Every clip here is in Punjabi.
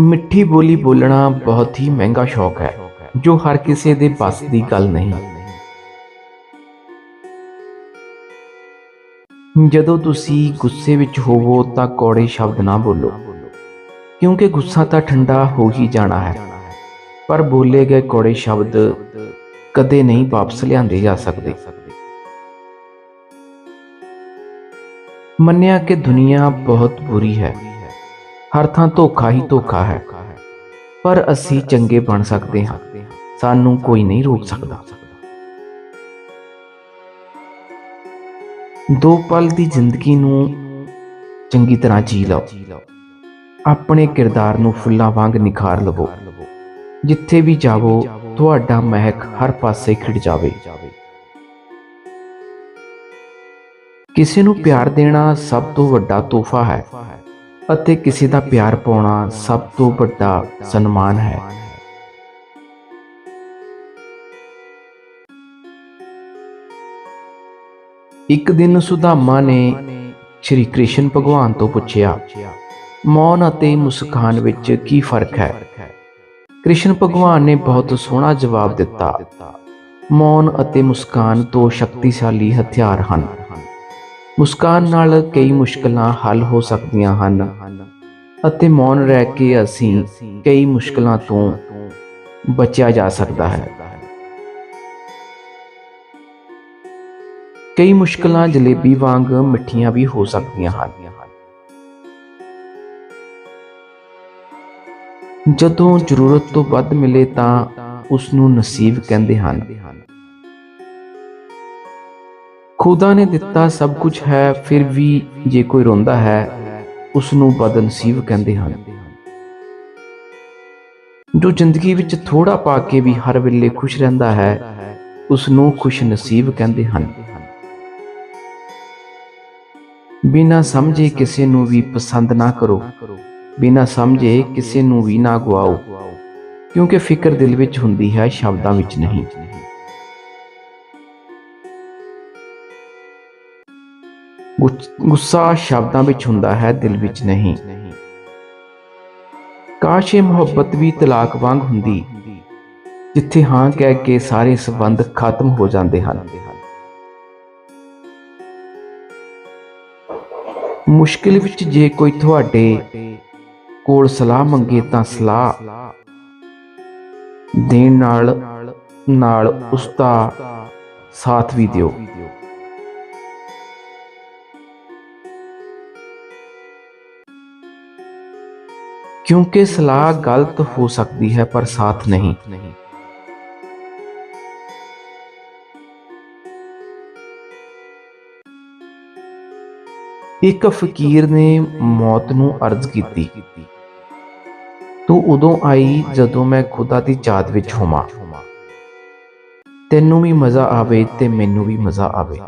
ਮਿੱਠੀ ਬੋਲੀ ਬੋਲਣਾ ਬਹੁਤ ਹੀ ਮਹਿੰਗਾ ਸ਼ੌਕ ਹੈ, ਜੋ ਹਰ ਕਿਸੇ ਦੇ ਬਸ ਦੀ ਗੱਲ ਨਹੀਂ। ਜਦੋਂ ਤੁਸੀਂ ਗੁੱਸੇ ਵਿੱਚ ਹੋਵੋ ਤਾਂ ਕੌੜੇ ਸ਼ਬਦ ਨਾ ਬੋਲੋ, ਕਿਉਂਕਿ ਗੁੱਸਾ ਤਾਂ ਠੰਡਾ ਹੋ ਹੀ ਜਾਣਾ ਹੈ। ਪਰ ਬੋਲੇ ਗਏ ਕੌੜੇ ਸ਼ਬਦ ਕਦੇ ਨਹੀਂ ਵਾਪਸ ਲਿਆਂਦੇ ਜਾ ਸਕਦੇ। ਮੰਨਿਆ ਕਿ ਦੁਨੀਆ ਬਹੁਤ ਬੁਰੀ ਹੈ। ਹਰ ਥਾਂ ਧੋਖਾ ਹੀ ਧੋਖਾ ਹੈ। ਪਰ ਅਸੀਂ ਚੰਗੇ ਬਣ ਸਕਦੇ ਹਾਂ। ਸਾਨੂੰ ਕੋਈ ਨਹੀਂ ਰੋਕ ਸਕਦਾ। ਦੋ ਪਲ ਦੀ ਜ਼ਿੰਦਗੀ ਨੂੰ ਚੰਗੀ ਤਰ੍ਹਾਂ ਜੀ ਲਓ। ਆਪਣੇ ਕਿਰਦਾਰ ਨੂੰ ਫੁੱਲਾਂ ਵਾਂਗ ਨਿਖਾਰ ਲਵੋ। ਜਿੱਥੇ ਵੀ ਜਾਵੋ, ਤੁਹਾਡਾ ਮਹਿਕ ਹਰ ਪਾਸੇ ਖਿੜ ਜਾਵੇ। ਕਿਸੇ ਨੂੰ ਪਿਆਰ ਦੇਣਾ ਸਭ ਤੋਂ ਵੱਡਾ ਤੋਹਫਾ ਹੈ। ਅਤੇ ਕਿਸੇ ਦਾ ਪਿਆਰ ਪਾਉਣਾ ਸਭ ਤੋਂ ਵੱਡਾ ਸਨਮਾਨ ਹੈ। ਇੱਕ ਦਿਨ ਸੁਦਾਮਾ ਨੇ ਸ਼੍ਰੀ ਕ੍ਰਿਸ਼ਨ ਭਗਵਾਨ ਤੋਂ ਪੁੱਛਿਆ, ਮੌਨ ਅਤੇ ਮੁਸਕਾਨ ਵਿੱਚ ਕੀ ਫ਼ਰਕ ਹੈ? ਕ੍ਰਿਸ਼ਨ ਭਗਵਾਨ ਨੇ ਬਹੁਤ ਸੋਹਣਾ ਜਵਾਬ ਦਿੱਤਾ, ਮੌਨ ਅਤੇ ਮੁਸਕਾਨ ਦੋ ਸ਼ਕਤੀਸ਼ਾਲੀ ਹਥਿਆਰ ਹਨ। ਮੁਸਕਾਨ ਨਾਲ ਕਈ ਮੁਸ਼ਕਲਾਂ ਹੱਲ ਹੋ ਸਕਦੀਆਂ ਹਨ। ਅਤੇ ਮੌਨ ਰਹਿ ਕੇ ਅਸੀਂ ਕਈ ਮੁਸ਼ਕਲਾਂ ਤੋਂ ਬਚਿਆ ਜਾ ਸਕਦਾ ਹੈ। ਕਈ ਮੁਸ਼ਕਲਾਂ ਜਲੇਬੀ ਵਾਂਗ ਮਿੱਠੀਆਂ ਵੀ ਹੋ ਸਕਦੀਆਂ ਹਨ। ਜਦੋਂ ਜ਼ਰੂਰਤ ਤੋਂ ਵੱਧ ਮਿਲੇ ਤਾਂ ਉਸ ਨੂੰ ਨਸੀਬ ਕਹਿੰਦੇ ਹਨ। ਖੁਦਾ ਨੇ ਦਿੱਤਾ ਸਭ ਕੁਝ ਹੈ, ਫਿਰ ਵੀ ਜੇ ਕੋਈ ਰੋਂਦਾ ਹੈ ਉਸ ਨੂੰ ਬਦਨਸੀਬ ਕਹਿੰਦੇ ਹਨ। ਜੋ ਜ਼ਿੰਦਗੀ ਵਿੱਚ ਥੋੜਾ ਪਾ ਕੇ ਵੀ ਹਰ ਵੇਲੇ ਖੁਸ਼ ਰਹਿੰਦਾ ਹੈ ਉਸ ਨੂੰ ਖੁਸ਼ ਨਸੀਬ ਕਹਿੰਦੇ ਹਨ। ਬਿਨਾ ਸਮਝੇ ਕਿਸੇ ਨੂੰ ਵੀ ਪਸੰਦ ਨਾ ਕਰੋ, ਬਿਨਾ ਸਮਝੇ ਕਿਸੇ ਨੂੰ ਵੀ ਨਾ ਗਵਾਓ ਕਿਉਂਕਿ ਫਿਕਰ ਦਿਲ ਵਿੱਚ ਹੁੰਦੀ ਹੈ, ਸ਼ਬਦਾਂ ਵਿੱਚ ਨਹੀਂ। ਗੁੱਸਾ ਸ਼ਬਦਾਂ ਵਿੱਚ ਹੁੰਦਾ ਹੈ, ਦਿਲ ਵਿੱਚ ਨਹੀਂ। ਕਾਸ਼ ਇਹ ਮੁਹੱਬਤ ਵੀ ਤਲਾਕ ਵਾਂਗ ਹੁੰਦੀ, ਜਿੱਥੇ ਹਾਂ ਕਹਿ ਕੇ ਸਾਰੇ ਸਬੰਧ ਖਤਮ ਹੋ ਜਾਂਦੇ ਹਨ। ਮੁਸ਼ਕਿਲ ਵਿੱਚ ਜੇ ਕੋਈ ਤੁਹਾਡੇ ਕੋਲ ਸਲਾਹ ਮੰਗੇ ਤਾਂ ਸਲਾਹ ਦੇਣ ਨਾਲ ਨਾਲ ਉਸ ਦਾ ਸਾਥ ਵੀ ਦਿਓ। ਕਿਉਂਕਿ ਸਲਾਹ ਗਲਤ ਹੋ ਸਕਦੀ ਹੈ, ਪਰ ਸਾਥ ਨਹੀਂ। ਇੱਕ ਫਕੀਰ ਨੇ ਮੌਤ ਨੂੰ ਅਰਜ਼ ਕੀਤੀ। ਤੂੰ ਉਦੋਂ ਆਈ ਜਦੋਂ ਮੈਂ ਖੁਦਾ ਦੀ ਯਾਦ ਵਿੱਚ ਹੋਵਾਂ। ਤੈਨੂੰ ਵੀ ਮਜ਼ਾ ਆਵੇ ਤੇ ਮੈਨੂੰ ਵੀ ਮਜ਼ਾ ਆਵੇ।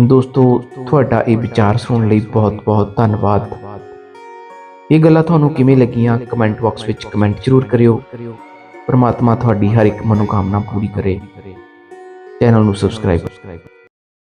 ਦੋਸਤੋ, ਤੁਹਾਡਾ ਇਹ ਵਿਚਾਰ ਸੁਣਨ ਲਈ ਬਹੁਤ-ਬਹੁਤ ਧੰਨਵਾਦ। ਇਹ ਗੱਲਾਂ ਤੁਹਾਨੂੰ ਕਿਵੇਂ ਲੱਗੀਆਂ ਕਮੈਂਟ ਬਾਕਸ ਵਿੱਚ ਕਮੈਂਟ ਜ਼ਰੂਰ ਕਰਿਓ। ਪਰਮਾਤਮਾ ਤੁਹਾਡੀ ਹਰ ਇੱਕ ਮਨੋਕਾਮਨਾ ਪੂਰੀ ਕਰੇ। ਚੈਨਲ ਨੂੰ ਸਬਸਕ੍ਰਾਈਬ